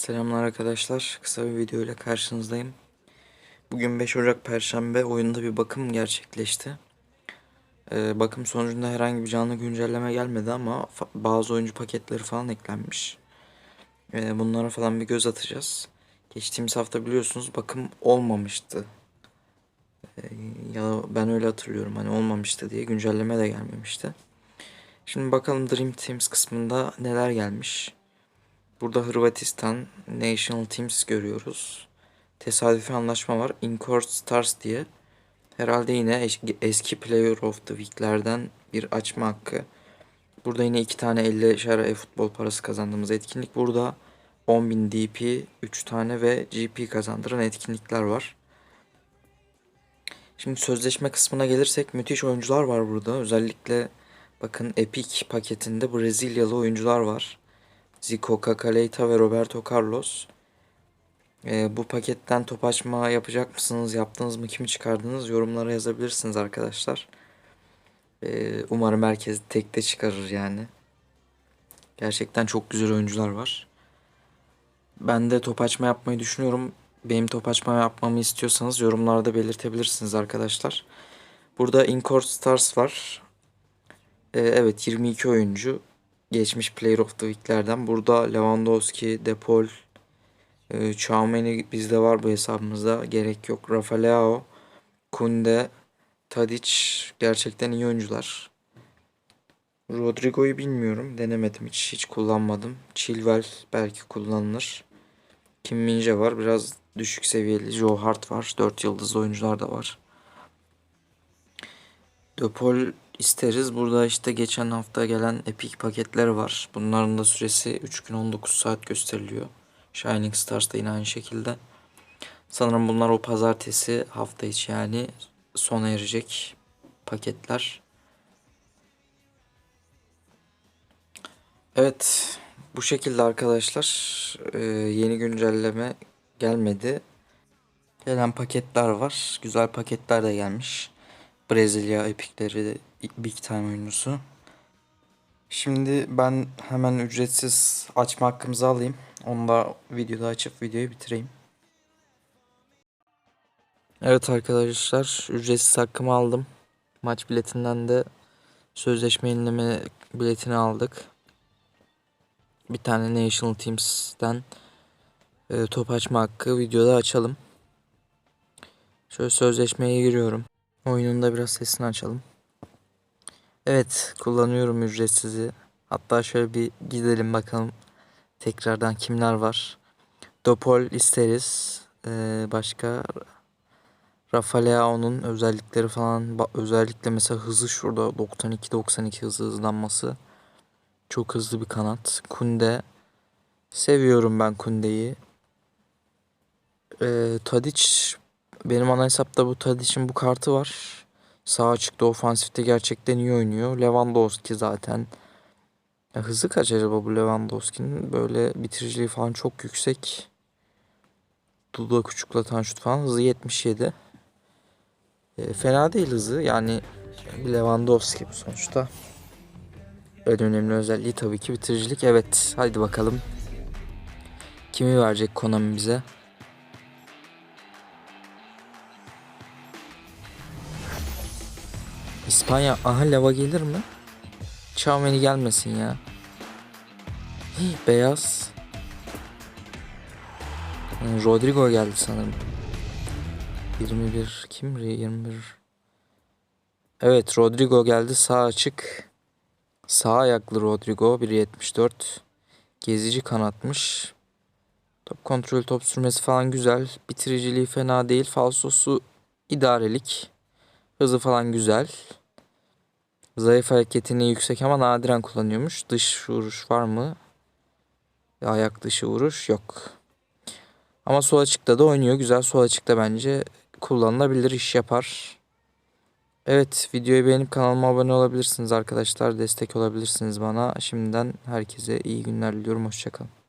Selamlar arkadaşlar. Kısa bir video ile karşınızdayım. Bugün 5 Ocak Perşembe oyunda bir bakım gerçekleşti. Ee, bakım sonucunda herhangi bir canlı güncelleme gelmedi ama bazı oyuncu paketleri falan eklenmiş. Ee, bunlara falan bir göz atacağız. Geçtiğimiz hafta biliyorsunuz bakım olmamıştı. Ee, ya ben öyle hatırlıyorum hani olmamıştı diye güncelleme de gelmemişti. Şimdi bakalım Dream Teams kısmında neler gelmiş. Burada Hırvatistan National Teams görüyoruz. Tesadüfi anlaşma var. Incord Stars diye. Herhalde yine es- eski Player of the Week'lerden bir açma hakkı. Burada yine iki tane 50'şer e-futbol parası kazandığımız etkinlik. Burada 10.000 DP, 3 tane ve GP kazandıran etkinlikler var. Şimdi sözleşme kısmına gelirsek müthiş oyuncular var burada. Özellikle bakın Epic paketinde Brezilyalı oyuncular var. Zico, Cacaleta ve Roberto Carlos. Ee, bu paketten top açma yapacak mısınız? Yaptınız mı? Kimi çıkardınız? Yorumlara yazabilirsiniz arkadaşlar. Ee, umarım herkes tekte çıkarır yani. Gerçekten çok güzel oyuncular var. Ben de top açma yapmayı düşünüyorum. Benim top açma yapmamı istiyorsanız yorumlarda belirtebilirsiniz arkadaşlar. Burada Incord Stars var. Ee, evet 22 oyuncu geçmiş Player of the Week'lerden. Burada Lewandowski, Depol, e, Chouameni bizde var bu hesabımızda. Gerek yok. Rafa Leao, Kunde, Tadic gerçekten iyi oyuncular. Rodrigo'yu bilmiyorum. Denemedim hiç. Hiç kullanmadım. Chilwell belki kullanılır. Kim Minje var. Biraz düşük seviyeli. Joe Hart var. 4 yıldızlı oyuncular da var. Depol isteriz. Burada işte geçen hafta gelen Epic paketleri var. Bunların da süresi 3 gün 19 saat gösteriliyor. Shining Stars da yine aynı şekilde. Sanırım bunlar o pazartesi hafta içi yani sona erecek paketler. Evet bu şekilde arkadaşlar Ee, yeni güncelleme gelmedi. Gelen paketler var. Güzel paketler de gelmiş. Brezilya epikleri Big Time oyuncusu. Şimdi ben hemen ücretsiz açma hakkımızı alayım. Onu da videoda açıp videoyu bitireyim. Evet arkadaşlar ücretsiz hakkımı aldım. Maç biletinden de sözleşme yenileme biletini aldık. Bir tane National Teams'ten e, top açma hakkı videoda açalım. Şöyle sözleşmeye giriyorum. Oyunun da biraz sesini açalım. Evet kullanıyorum ücretsizi. Hatta şöyle bir gidelim bakalım tekrardan kimler var. Dopol isteriz. Ee, başka Rafa Leao'nun özellikleri falan özellikle mesela hızı şurada 92-92 hızı hızlanması. Çok hızlı bir kanat. Kunde. Seviyorum ben Kunde'yi. Ee, Tadic benim ana hesapta bu Tadic'in bu kartı var. Sağ açıkta ofansifte gerçekten iyi oynuyor. Lewandowski zaten. Ya hızı kaç acaba bu Lewandowski'nin? Böyle bitiriciliği falan çok yüksek. Dudak uçuklatan şut falan. Hızı 77. E, fena değil hızı. Yani Lewandowski bu sonuçta. En önemli özelliği tabii ki bitiricilik. Evet haydi bakalım. Kimi verecek Konami bize? İspanya. Aha lava gelir mi? Xiaomi gelmesin ya. Hii, beyaz. Hmm, Rodrigo geldi sanırım. 21 kim? 21. Evet Rodrigo geldi sağ açık. Sağ ayaklı Rodrigo 1.74. Gezici kanatmış. Top kontrol top sürmesi falan güzel. Bitiriciliği fena değil. Falsosu idarelik. Hızı falan güzel. Zayıf ayak yeteneği yüksek ama nadiren kullanıyormuş. Dış vuruş var mı? Ayak dışı vuruş yok. Ama sol açıkta da oynuyor. Güzel sol açıkta bence kullanılabilir iş yapar. Evet videoyu beğenip kanalıma abone olabilirsiniz arkadaşlar. Destek olabilirsiniz bana. Şimdiden herkese iyi günler diliyorum. Hoşçakalın.